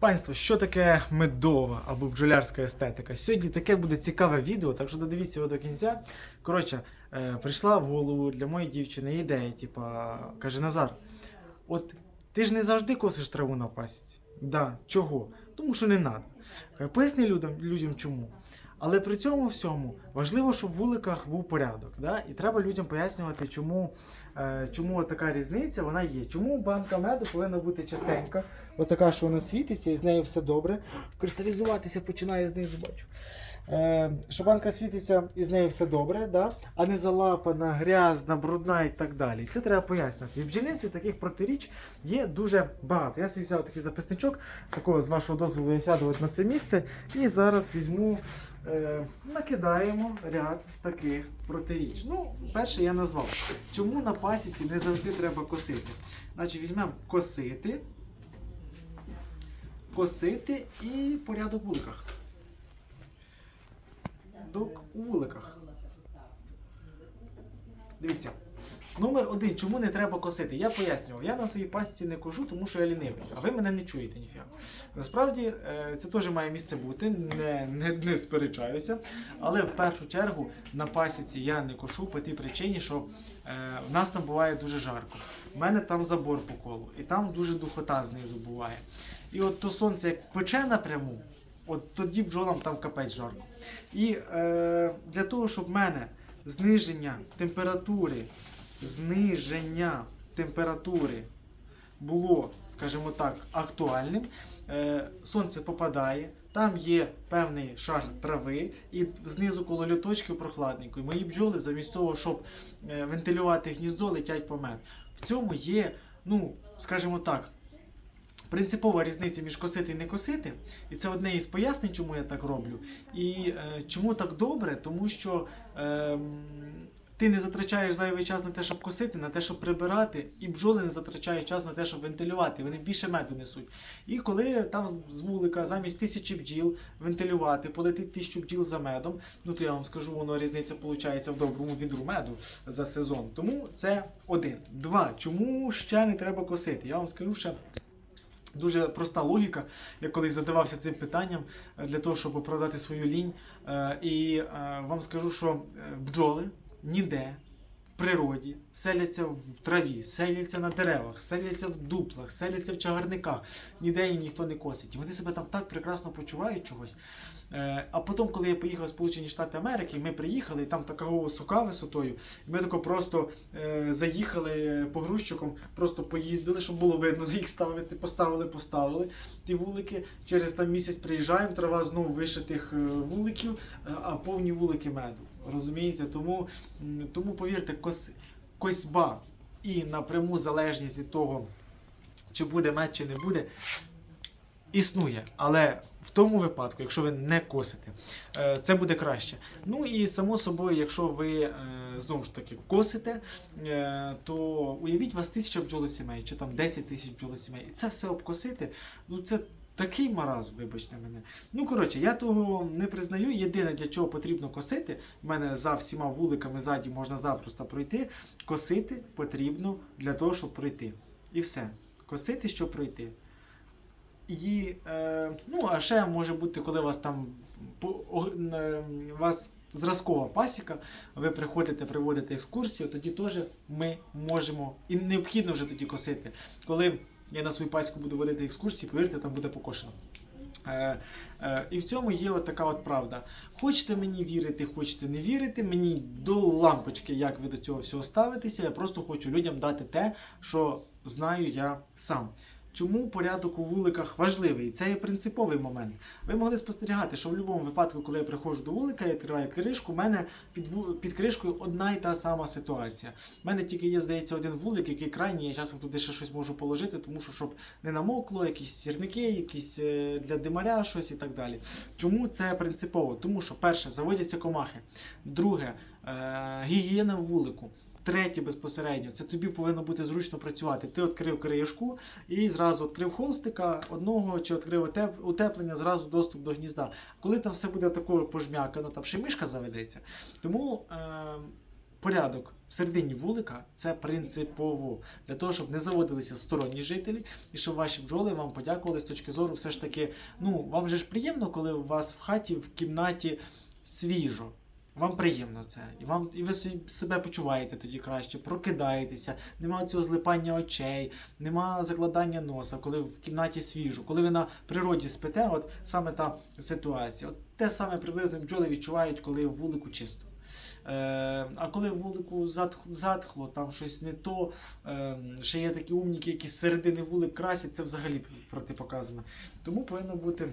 Панство, що таке медова або бджолярська естетика? Сьогодні таке буде цікаве відео, так що додивіться його до кінця. Коротше, е, прийшла в голову для моєї дівчини ідея, типа, каже Назар, от ти ж не завжди косиш траву на пасіці. Да, чого? Тому що не треба. Поясни людям, людям чому. Але при цьому всьому важливо, щоб в вуликах був порядок. Да? І треба людям пояснювати, чому, е, чому така різниця вона є. Чому банка меду повинна бути чистенька, отака, що вона світиться, і з нею все добре. Кристалізуватися починає знизу, бачу. Е, що банка світиться і з нею все добре, да? а не залапана, грязна, брудна і так далі. Це треба пояснювати. І в бджільництві таких протиріч є дуже багато. Я собі взяв такий записничок, такого з вашого дозволу я сяду на це місце, і зараз візьму. Е, накидаємо ряд таких протиріч. Ну, перше я назвав. Чому на пасіці не завжди треба косити? Значить, візьмемо косити, косити і порядок в вуликах. Док у вуликах. Дивіться. Номер один, чому не треба косити? Я пояснював, я на своїй пасіці не кожу, тому що я лінивий, а ви мене не чуєте ніфіга. Насправді е, це теж має місце бути, не, не, не сперечаюся. Але в першу чергу на пасіці я не кошу по тій причині, що е, в нас там буває дуже жарко. У мене там забор по колу, і там дуже духота знизу буває. І от то сонце як пече напряму, от тоді бджолам там капець жарко. І е, для того, щоб в мене зниження температури зниження температури було, скажімо так, актуальним. Е, Сонце попадає, там є певний шар трави, і знизу коло люточки прохладненько. І мої бджоли, замість того, щоб е, вентилювати гніздо, летять по мене. В цьому є, ну, скажімо так, принципова різниця між косити і не косити. І це одне із пояснень, чому я так роблю. І е, чому так добре, тому що. Е, ти не затрачаєш зайвий час на те, щоб косити, на те, щоб прибирати, і бджоли не затрачають час на те, щоб вентилювати. Вони більше меду несуть. І коли там з вулика замість тисячі бджіл вентилювати, полетить тисячу бджіл за медом, ну то я вам скажу, воно різниця виходить в доброму відру меду за сезон. Тому це один. Два. Чому ще не треба косити? Я вам скажу ще. Дуже проста логіка. Я колись задавався цим питанням е, для того, щоб оправдати свою лінь. Е, І е, вам скажу, що бджоли ніде в природі селяться в траві, селяться на деревах, селяться в дуплах, селяться в чагарниках. Ніде їм ніхто не косить. І вони себе там так прекрасно почувають чогось. Е, А потім, коли я поїхав в Сполучені Штати Америки, ми приїхали, і там така висока висотою. Ми тако просто е, заїхали погрузчиком, просто поїздили, щоб було видно, їх ставити, поставили, поставили ті вулики. Через там місяць приїжджаємо, трава знову вишитих е, вуликів, е, а повні вулики меду. Розумієте? Тому, тому повірте, кос, косьба і напряму залежність від того, чи буде мед, чи не буде, існує. Але в тому випадку, якщо ви не косите, е, це буде краще. Ну і само собою, якщо ви е, знову ж таки косите, е, то уявіть у вас тисяча бджолосімей, чи там 10 тисяч бджолосімей, і це все обкосити, ну це. Такий маразм, вибачте мене. Ну, коротше, я того не признаю. Єдине, для чого потрібно косити, в мене за всіма вуликами ззаді можна запросто пройти. Косити потрібно для того, щоб пройти. І все. Косити, щоб пройти. І, е, ну, а ще може бути, коли вас там е, вас зразкова пасіка, ви приходите, приводите екскурсію, тоді теж ми можемо і необхідно вже тоді косити. Коли я на свою паську буду водити екскурсії, повірте, там буде покошено. Е, е, і в цьому є от така от правда. Хочете мені вірити, хочете не вірити, мені до лампочки, як ви до цього всього ставитеся. Я просто хочу людям дати те, що знаю я сам. Чому порядок у вуликах важливий? І це є принциповий момент. Ви могли спостерігати, що в будь-якому випадку, коли я приходжу до вулика і відкриваю кришку, у мене під, під кришкою одна і та сама ситуація. У мене тільки є, здається, один вулик, який крайній, я часом туди ще щось можу положити, тому що щоб не намокло, якісь сірники, якісь е, для димаря, щось і так далі. Чому це принципово? Тому що, перше, заводяться комахи. Друге, е, гігієна в вулику. Третє безпосередньо, це тобі повинно бути зручно працювати. Ти відкрив кришку і зразу відкрив холстика одного чи відкрив утеплення, зразу доступ до гнізда. Коли там все буде такою пожмякано, там ще й мишка заведеться. Тому е, порядок всередині вулика це принципово для того, щоб не заводилися сторонні жителі, і щоб ваші бджоли вам подякували з точки зору, все ж таки, ну вам же ж приємно, коли у вас в хаті, в кімнаті свіжо. Вам приємно це, і вам і ви себе почуваєте тоді краще, прокидаєтеся, нема цього злипання очей, нема закладання носа, коли в кімнаті свіжо, коли ви на природі спите, от саме та ситуація. От те саме приблизно бджоли відчувають, коли в вулику чисто. Е, а коли в вулику затх- затхло, там щось не то, е, ще є такі умніки, які з середини вулик красять, це взагалі протипоказано. Тому повинно бути.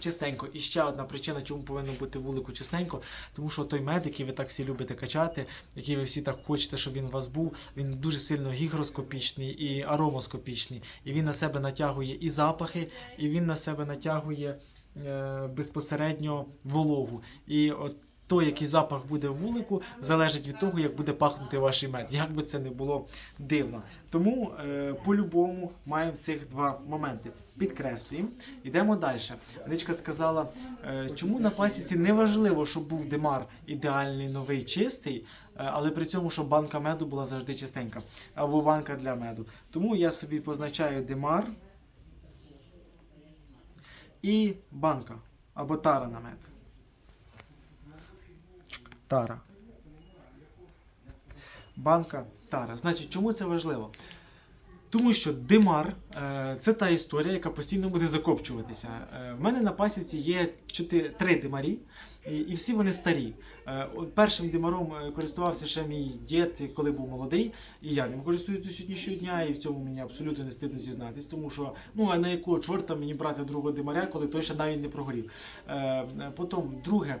Чистенько. І ще одна причина, чому повинно бути вулику чистенько, тому що той мед, який ви так всі любите качати, який ви всі так хочете, щоб він у вас був, він дуже сильно гігроскопічний і аромоскопічний. І він на себе натягує і запахи, і він на себе натягує е, безпосередньо вологу. І от той, який запах буде в вулику, залежить від того, як буде пахнути ваш мед. Як би це не було дивно. Тому е, по-любому маємо цих два моменти. Підкреслюємо. Йдемо далі. Ничка сказала, е, чому на пасіці не важливо, щоб був димар ідеальний, новий, чистий, е, але при цьому, щоб банка меду була завжди чистенька. Або банка для меду. Тому я собі позначаю димар і банка або тара на мед. Тара. Банка тара. Значить, чому це важливо? Тому що димар е, це та історія, яка постійно буде закопчуватися. Е, в мене на пасіці є чотири, три димарі, і, всі вони старі. Е, першим димаром е, користувався ще мій дід, коли був молодий, і я ним користуюся до сьогоднішнього дня, і в цьому мені абсолютно не стидно зізнатись, тому що ну а на якого чорта мені брати другого димаря, коли той ще навіть не прогорів. Е, потім, друге,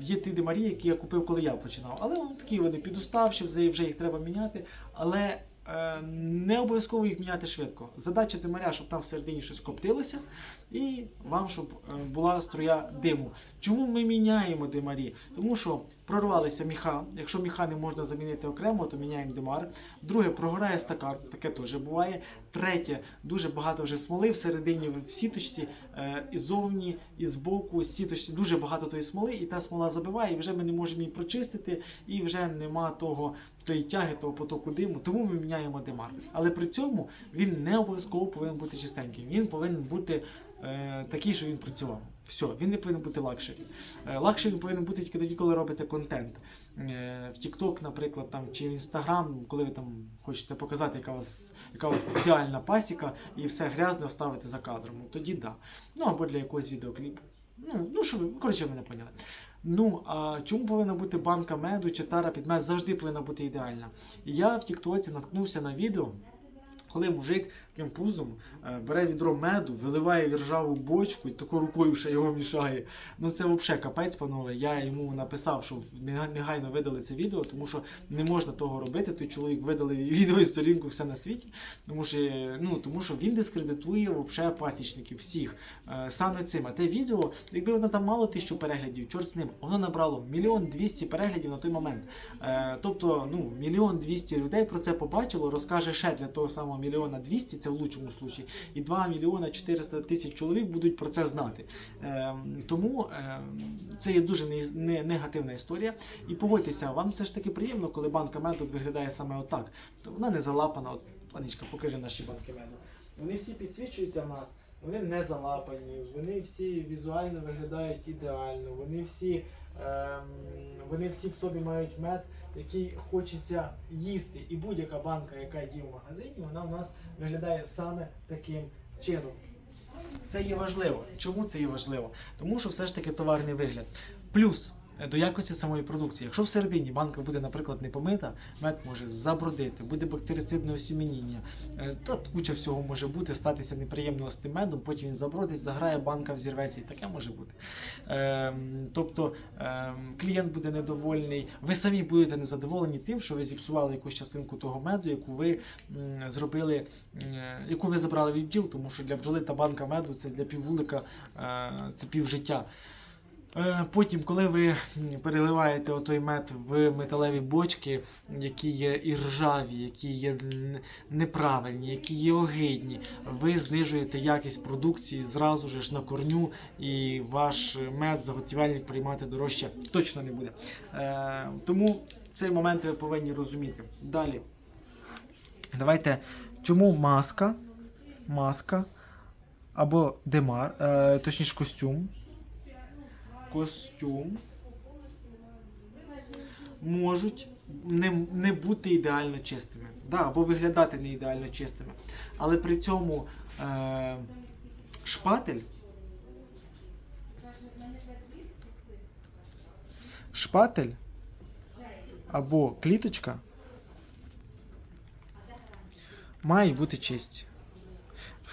є ті димарі, які я купив, коли я починав. Але вони такі вони підуставші, вже, їх треба міняти. Але не обов'язково їх міняти швидко. Задача димаря, щоб там всередині щось коптилося, і вам, щоб е, була струя диму. Чому ми міняємо димарі? Тому що прорвалися міха. Якщо міха не можна замінити окремо, то міняємо димар. Друге, прогорає стакан, таке теж буває. Третє, дуже багато вже смоли всередині в сіточці, е, і зовні, і збоку, з сіточці дуже багато тої смоли, і та смола забиває, і вже ми не можемо її прочистити, і вже нема того тої тяги, того потоку диму. Тому ми міняємо димар. Але при цьому він не обов'язково повинен бути чистеньким. Він повинен бути е, такий, що він працював. Все, він не повинен бути лакшері. Е, лакшері повинен бути тільки тоді, коли робите контент. Е, в TikTok, наприклад, там, чи в Instagram, коли ви там хочете показати, яка у вас, яка у вас ідеальна пасіка, і все грязне оставити за кадром. Ну, тоді да. Ну або для якогось відеокліпу. Ну, ну що ви, коротше, мене поняли. Ну, а чому повинна бути банка меду чи тара під мед? Завжди повинна бути ідеальна. І я в Тіктоці наткнувся на відео, коли мужик таким пузом е, бере відро меду, виливає в ржаву бочку і такою рукою ще його мішає. Ну це взагалі капець, панове. Я йому написав, що негайно видали це відео, тому що не можна того робити. Той чоловік видали відео і сторінку все на світі, тому що, е, ну, тому що він дискредитує взагалі пасічників всіх. Е, Саме цим. А те відео, якби воно там мало тисячу переглядів, чорт з ним, воно набрало мільйон двісті переглядів на той момент. Тобто, ну, мільйон двісті людей про це побачило, розкаже ще для того самого мільйона двісті, це в лучшому случаї, і 2 мільйона 400 тисяч чоловік будуть про це знати. Е, Тому е, це є дуже не- не- негативна історія. І погодьтеся, вам все ж таки приємно, коли банка меду виглядає саме отак. То вона не залапана. От, Анічка, покажи наші банки меду. Вони всі підсвічуються в нас. Вони не залапані, вони всі візуально виглядають ідеально, вони всі, ем, вони всі в собі мають мед, який хочеться їсти. І будь-яка банка, яка є в магазині, вона в нас виглядає саме таким чином. Це є важливо. Чому це є важливо? Тому що все ж таки товарний вигляд. Плюс до якості самої продукції. Якщо всередині банка буде, наприклад, не помита, мед може забродити, буде бактерицидне осімініння. Е, Та куча всього може бути, статися неприємно з тим медом, потім він забродить, заграє, банка взірветься, і таке може бути. Ем, тобто ем, клієнт буде недовольний, ви самі будете незадоволені тим, що ви зіпсували якусь частинку того меду, яку ви зробили, яку ви забрали від бджіл, тому що для бджоли та банка меду це для піввулика, е, це півжиття. Е, Потім, коли ви переливаєте отой мед в металеві бочки, які є і ржаві, які є неправильні, які є огидні, ви знижуєте якість продукції зразу ж на корню, і ваш мед заготівельник приймати дорожче точно не буде. Е, Тому цей момент ви повинні розуміти. Далі. Давайте, чому маска, маска або демар, е, точніше костюм. Костюм можуть не, не бути ідеально чистими. Да, або виглядати не ідеально чистими. Але при цьому е, шпатель. Шпатель або кліточка мають бути чисті.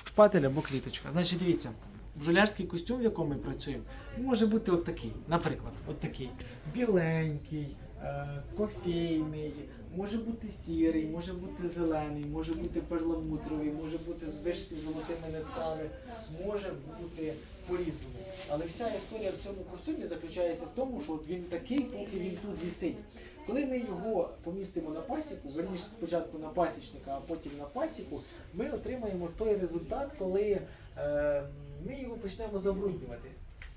Шпатель або кліточка. Значить, дивіться, бджолярський костюм, в якому ми працюємо, може бути от такий. Наприклад, от такий. Біленький, е, кофейний, може бути сірий, може бути зелений, може бути перламутровий, може бути з вишити золотими нитками, може бути по-різному. Але вся історія в цьому костюмі заключається в тому, що от він такий, поки він тут висить. Коли ми його помістимо на пасіку, верніше спочатку на пасічника, а потім на пасіку, ми отримаємо той результат, коли ми його почнемо забруднювати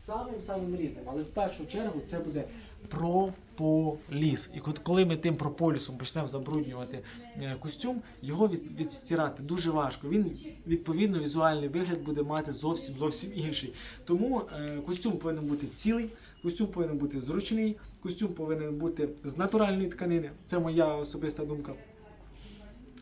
самим самим різним. Але в першу чергу це буде прополіс. І коли ми тим прополісом почнемо забруднювати е, костюм, його від, відстирати дуже важко. Він відповідно візуальний вигляд буде мати зовсім зовсім інший. Тому е, костюм повинен бути цілий, костюм повинен бути зручний, костюм повинен бути з натуральної тканини. Це моя особиста думка.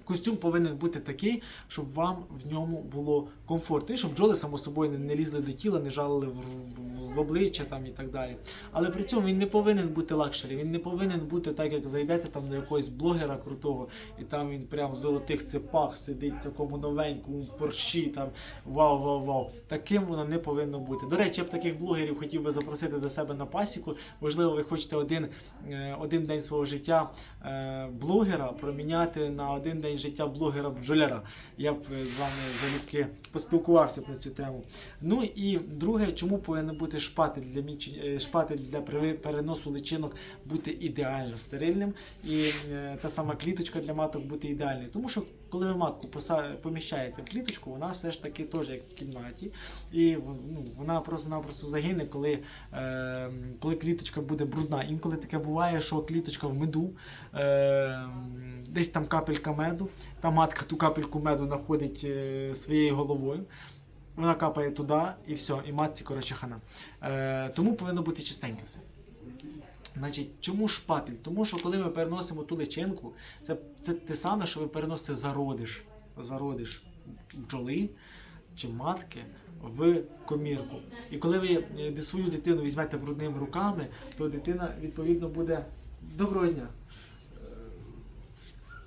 Костюм повинен бути такий, щоб вам в ньому було комфортно. І щоб бджоли, само собою, не, лізли до тіла, не жалили в, в, в обличчя там і так далі. Але при цьому він не повинен бути лакшері, він не повинен бути так, як зайдете там до якогось блогера крутого, і там він прям в золотих цепах сидить в такому новенькому порщі, там вау, вау, вау. Таким воно не повинно бути. До речі, я б таких блогерів хотів би запросити до себе на пасіку. Можливо, ви хочете один, е, один день свого життя е, блогера проміняти на один день життя блогера-бджоляра. Я б е, з вами залюбки поспілкувався про цю тему. Ну і друге, чому повинен бути шпатель для міч... е, шпатель для переносу личинок бути ідеально стерильним, і е, та сама кліточка для маток бути ідеальною. Тому що коли ви матку поміщаєте в кліточку, вона все ж таки теж як в кімнаті, і ну, вона просто-напросто загине, коли, е, коли кліточка буде брудна. Інколи таке буває, що кліточка в меду, е, десь там капелька меду, та матка ту капельку меду знаходить е, своєю головою. Вона капає туди і все, і матці коротше хана. Е, тому повинно бути чистеньке все. Значить, чому шпатель? Тому що коли ми переносимо ту личинку, це, це те саме, що ви переносите зародиш, зародиш бджоли чи матки в комірку. І коли ви е, свою дитину візьмете брудними руками, то дитина відповідно буде доброго дня.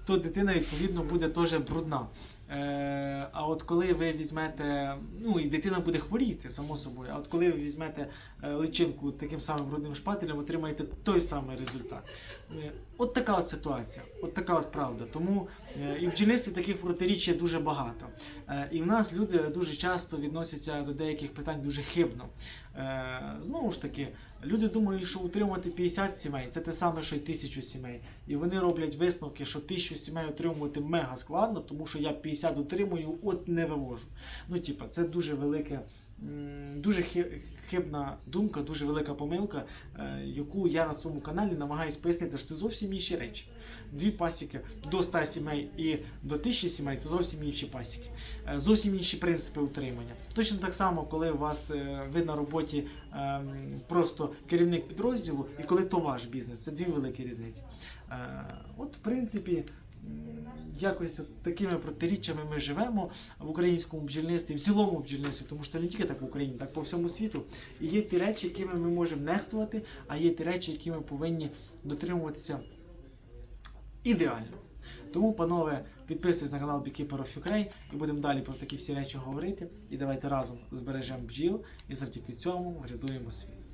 То дитина відповідно буде теж брудна. Е, а от коли ви візьмете, ну і дитина буде хворіти, само собою, а от коли ви візьмете е, личинку таким самим брудним шпателем, отримаєте той самий результат. Е, от така от ситуація, от така от правда. Тому і в бджільництві таких протиріч є дуже багато. І в нас люди дуже часто відносяться до деяких питань дуже хибно. Знову ж таки, люди думають, що утримувати 50 сімей це те саме, що й тисячу сімей. І вони роблять висновки, що тисячу сімей утримувати мега складно, тому що я 50 утримую, от не вивожу. Ну, типа, це дуже велике. Дуже хибна думка, дуже велика помилка, е, яку я на своєму каналі намагаюся пояснити, що це зовсім інші речі. Дві пасіки до 100 сімей і до 1000 сімей це зовсім інші пасіки, Е, зовсім інші принципи утримання. Точно так само, коли у вас е, ви на роботі ем, просто керівник підрозділу, і коли то ваш бізнес, це дві великі різниці. От, в принципі, якось от такими протиріччями ми живемо в українському бджільництві, в цілому бджільництві, тому що це не тільки так в Україні, так по всьому світу. І є ті речі, якими ми можемо нехтувати, а є ті речі, які ми повинні дотримуватися ідеально. Тому, панове, підписуйтесь на канал Beekeeper of Ukraine і будемо далі про такі всі речі говорити. І давайте разом збережемо бджіл і завдяки цьому врятуємо світ.